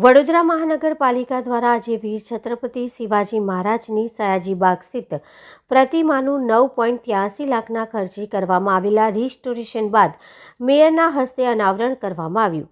વડોદરા મહાનગરપાલિકા દ્વારા આજે વીર છત્રપતિ શિવાજી મહારાજની સયાજી બાગ સ્થિત પ્રતિમાનું નવ પોઈન્ટ ત્યાસી લાખના ખર્ચે કરવામાં આવેલા રિસ્ટોરેશન બાદ મેયરના હસ્તે અનાવરણ કરવામાં આવ્યું.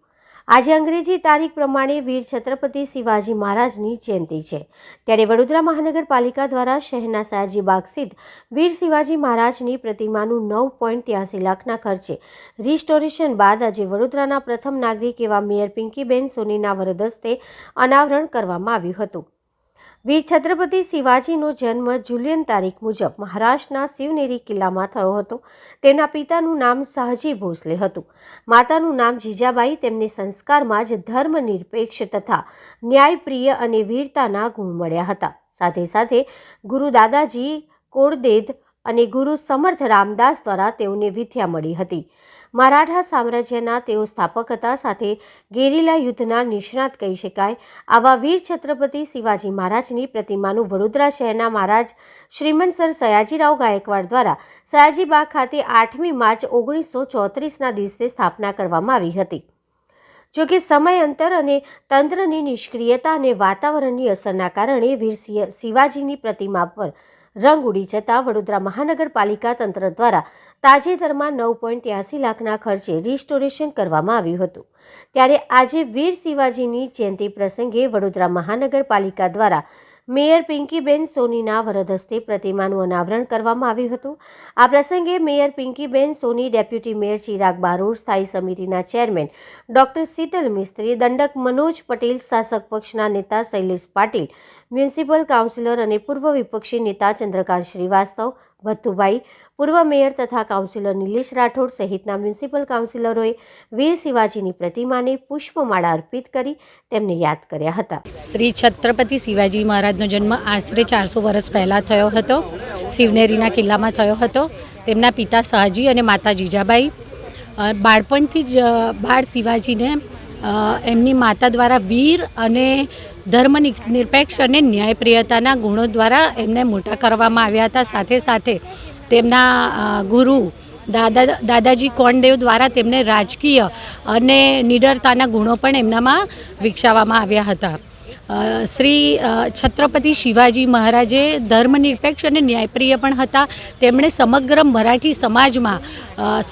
આજે અંગ્રેજી તારીખ પ્રમાણે વીર છત્રપતિ શિવાજી મહારાજની જયંતિ છે. ત્યારે વડોદરા મહાનગરપાલિકા દ્વારા શહેરના સયાજીબાગ સ્થિત વીર શિવાજી મહારાજની પ્રતિમાનું નવ પોઈન્ટ ત્યાસી લાખના ખર્ચે રિસ્ટોરેશન બાદ આજે વડોદરાના પ્રથમ નાગરિક એવા મેયર પિંકીબેન સોનીના વરદ હસ્તે અનાવરણ કરવામાં આવ્યું હતું. વીર છત્રપતિ શિવાજીનો જન્મ જુલિયન તારીખ મુજબ મહારાષ્ટ્રના શિવનેરી કિલ્લામાં થયો હતો. તેમના પિતાનું નામ શાહજી ભોસલે હતું. માતાનું નામ જીજાબાઈ, તેમને સંસ્કારમાં જ ધર્મનિરપેક્ષ તથા ન્યાયપ્રિય અને વીરતાના ગુણ મળ્યા હતા. સાથે સાથે ગુરુ દાદાજી કોળદેદ અને ગુરુ સમર્થ રામદાસ દ્વારા તેઓને વિદ્યા મળી હતી. મરાઠા સામ્રાજ્યના તેઓ સ્થાપક હતા. સાથે ગેરીલા યુદ્ધના નિષ્ણાત કહી શકાય. આવા વીર છત્રપતિ શિવાજી મહારાજની પ્રતિમાનું વડોદરા શહેરના મહારાજ શ્રીમંત સર સયાજીરાવ ગાયકવાડ દ્વારા સયાજીબાગ ખાતે આઠમી માર્ચ ઓગણીસો ચોત્રીસના દિવસે સ્થાપના કરવામાં આવી હતી. જો કે સમય અંતર અને તંત્રની નિષ્ક્રિયતા અને વાતાવરણની અસરના કારણે વીર શિવાજીની પ્રતિમા પર રંગ ઉડી જતા વડોદરા મહાનગરપાલિકા તંત્ર દ્વારા તાજેતરમાં નવ પોઈન્ટ ત્યાસી લાખના ખર્ચે રિસ્ટોરેશન કરવામાં આવ્યું હતું. ત્યારે આજે વીર શિવાજીની જયંતિ પ્રસંગે વડોદરા મહાનગરપાલિકા દ્વારા મેયર પિંકીબેન સોનીના વરદ હસ્તે પ્રતિમાનું અનાવરણ કરવામાં આવ્યું હતું. આ પ્રસંગે mayor Pinkiben Soni, deputy mayor Chirag Barod, સ્થાયી સમિતિના ચેરમેન ડોક્ટર શીતલ મિસ્ત્રી, દંડક મનોજ પટેલ, શાસક પક્ષના નેતા શૈલેષ પાટીલ, મ્યુનિસિપલ કાઉન્સિલર અને પૂર્વ વિપક્ષી નેતા ચંદ્રકાંત શ્રીવાસ્તવ ભત્તુભાઈ પૂર્વ મેયર તથા કાઉન્સિલર નિલેશ રાઠોડ સહિતના મ્યુનિસિપલ કાઉન્સિલરોએ વીર શિવાજીની પ્રતિમાને પુષ્પમાળા અર્પિત કરી તેમને યાદ કર્યા હતા. શ્રી છત્રપતિ શિવાજી મહારાજનો જન્મ આશરે ચારસો વર્ષ પહેલાં થયો હતો. શિવનેરીના કિલ્લામાં થયો હતો. તેમના પિતા શાહજી અને માતા જીજાબાઈ. બાળપણથી જ બાળ શિવાજીને એમની માતા દ્વારા વીર અને ધર્મ નિરપેક્ષ અને ન્યાયપ્રિયતાના ગુણો દ્વારા એમને મોટા કરવામાં આવ્યા હતા. સાથે સાથે તેમના ગુરુ દાદા, દાદાજી કોંડદેવ દ્વારા તેમને રાજકીય અને નિડરતાના ગુણો પણ એમનામાં વિકસાવવામાં આવ્યા હતા. શ્રી છત્રપતિ શિવાજી મહારાજે ધર્મનિરપેક્ષ અને ન્યાયપ્રિય પણ હતા. તેમણે સમગ્ર મરાઠી સમાજમાં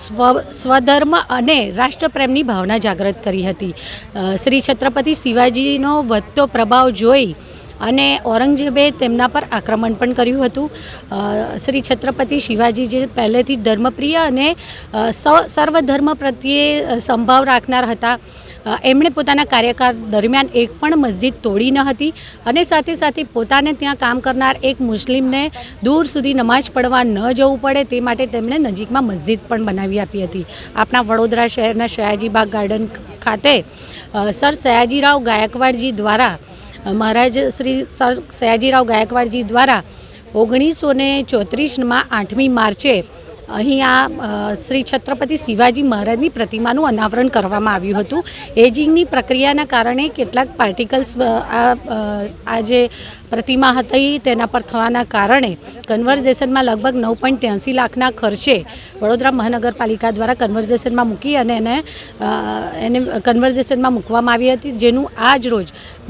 સ્વ, સ્વધર્મ અને રાષ્ટ્રપ્રેમની ભાવના જાગૃત કરી હતી. શ્રી છત્રપતિ શિવાજીનો વધતો પ્રભાવ જોઈ અને ઔરંગઝેબે તેમના પર આક્રમણ પણ કર્યું હતું. શ્રી છત્રપતિ શિવાજી જે પહેલેથી ધર્મપ્રિય અને સર્વધર્મ પ્રત્યે સંભાવ રાખનાર હતા. એમણે પોતાના કાર્યકાળ દરમિયાન એક પણ મસ્જિદ તોડી ન હતી અને સાથે સાથે પોતાને ત્યાં કામ કરનાર એક મુસ્લિમને દૂર સુધી નમાઝ પડવા ન જવું પડે તે માટે તેમણે નજીકમાં મસ્જિદ પણ બનાવી આપી હતી. આપણા વડોદરા શહેરના સયાજીબાગ ગાર્ડન ખાતે સર સયાજીરાવ ગાયકવાડજી દ્વારા મહારાજ શ્રી સયાજીરાવ ગાયકવાડજી દ્વારા ઓગણીસો ને ચોત્રીસમાં આઠમી માર્ચે અહીંયા આ શ્રી છત્રપતિ શિવાજી મહારાજની પ્રતિમાનું અનાવરણ કરવામાં આવ્યું હતું. એજિંગની પ્રક્રિયાના કારણે કેટલાક પાર્ટિકલ્સ આ આ જે પ્રતિમા હતી તેના પર થવાના કારણે કન્વર્ઝેશનમાં લગભગ નવ પોઈન્ટ ત્યાંસી લાખના ખર્ચે વડોદરા મહાનગરપાલિકા દ્વારા કન્વર્ઝેશનમાં મૂકી અને એને એને કન્વર્ઝેશનમાં મૂકવામાં આવી હતી, જેનું આજ રોજ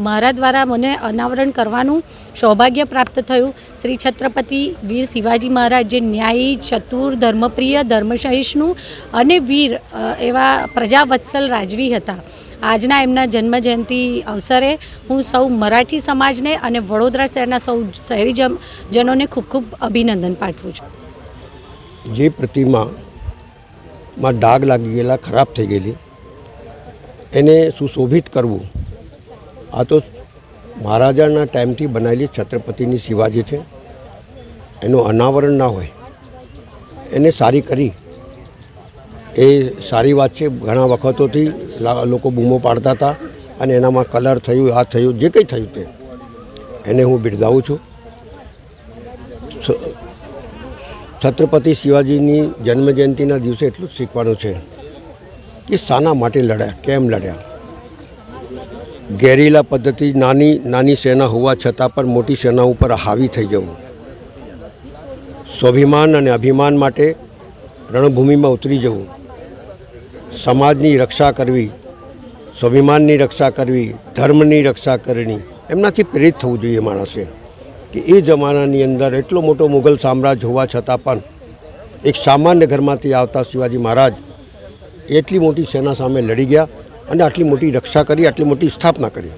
મારા દ્વારા મને અનાવરણ કરવાનું સૌભાગ્ય પ્રાપ્ત થયું. શ્રી છત્રપતિ વીર શિવાજી મહારાજ જે ન્યાયી, ચતુર ધર્મપ્રિય ધર્મસહિષ્ણુ અને વીર એવા પ્રજાવત્સલ રાજવી હતા. આજના એમના જન્મજયંતિ અવસરે હું સૌ મરાઠી સમાજને અને વડોદરા શહેરના સૌ શહેરી જનોને ખૂબ ખૂબ અભિનંદન પાઠવું છું. જે પ્રતિમામાં ડાઘ લાગી ગયેલા, ખરાબ થઈ ગયેલી, એને સુશોભિત કરવું, આ તો મહારાજાના ટાઈમથી બનાવેલી છત્રપતિની શિવાજી છે. એનું અનાવરણ ના હોય. એને સારી કરી. એ સારી વાત છે, ઘણા વખતોથી લોકો બૂમો પાડતા હતા અને એનામાં કલર થયું, આ થયું, જે કંઈ થયું તે. એને હું બિરદાવું છું. છત્રપતિ શિવાજીની જન્મજયંતિના દિવસે એટલું જ શીખવાનું છે કે શાના માટે લડ્યા, કેમ લડ્યા? ગેરીલા પદ્ધતિ નાની નાની સેના હોવા છતાં પણ મોટી સેના ઉપર હાવી થઈ જવું. સ્વાભિમાન અને અભિમાન માટે રણભૂમિમાં ઉતરી જવું, સમાજની રક્ષા કરવી, સ્વાભિમાનની રક્ષા કરવી, ધર્મની રક્ષા કરવી, એમનાથી પ્રેરિત થવું જોઈએ માણસે. કે એ જમાનાની અંદર એટલો મોટો મુઘલ સામ્રાજ્ય હોવા છતાં પણ એક સામાન્ય ઘરમાંથી આવતા શિવાજી મહારાજ એટલી મોટી સેના સામે લડી ગયા અને આટલી મોટી રક્ષા કરી, આટલી મોટી સ્થાપના કરી.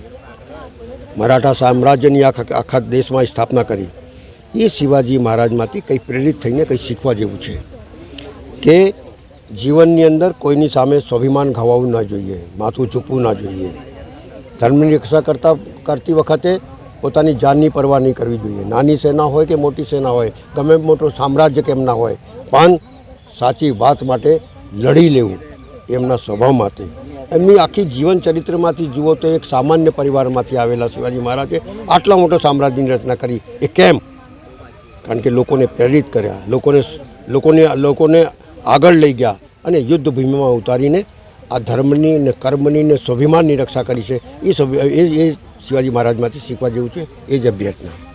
મરાઠા સામ્રાજ્યની આખા આખા દેશમાં સ્થાપના કરી. એ શિવાજી મહારાજમાંથી કંઈ પ્રેરિત થઈને કંઈ શીખવા જેવું છે કે જીવનની અંદર કોઈની સામે સ્વાભિમાન ખવાવું ના જોઈએ, માથું ઝૂકવું ના જોઈએ. ધર્મની રક્ષા કરતા, કરતી વખતે પોતાની જાનની પરવા નહીં કરવી જોઈએ. નાની સેના હોય કે મોટી સેના હોય, ગમે મોટું સામ્રાજ્ય કેમ ના હોય, પણ સાચી વાત માટે લડી લેવું એમના સ્વભાવમાંથી. એમની આખી જીવન ચરિત્રમાંથી જુઓ તો એક સામાન્ય પરિવારમાંથી આવેલા શિવાજી મહારાજે આટલા મોટો સામ્રાજ્યની રચના કરી. એ કેમ? કારણ કે લોકોને પ્રેરિત કર્યા, લોકોને લોકોને લોકોને આગળ લઈ ગયા અને યુદ્ધ ભૂમિમાં ઉતારીને આ ધર્મની ને કર્મની ને સ્વાભિમાનની રક્ષા કરી છે. એ એ શિવાજી મહારાજમાંથી શીખવા જેવું છે. એ જ અભ્યર્થના.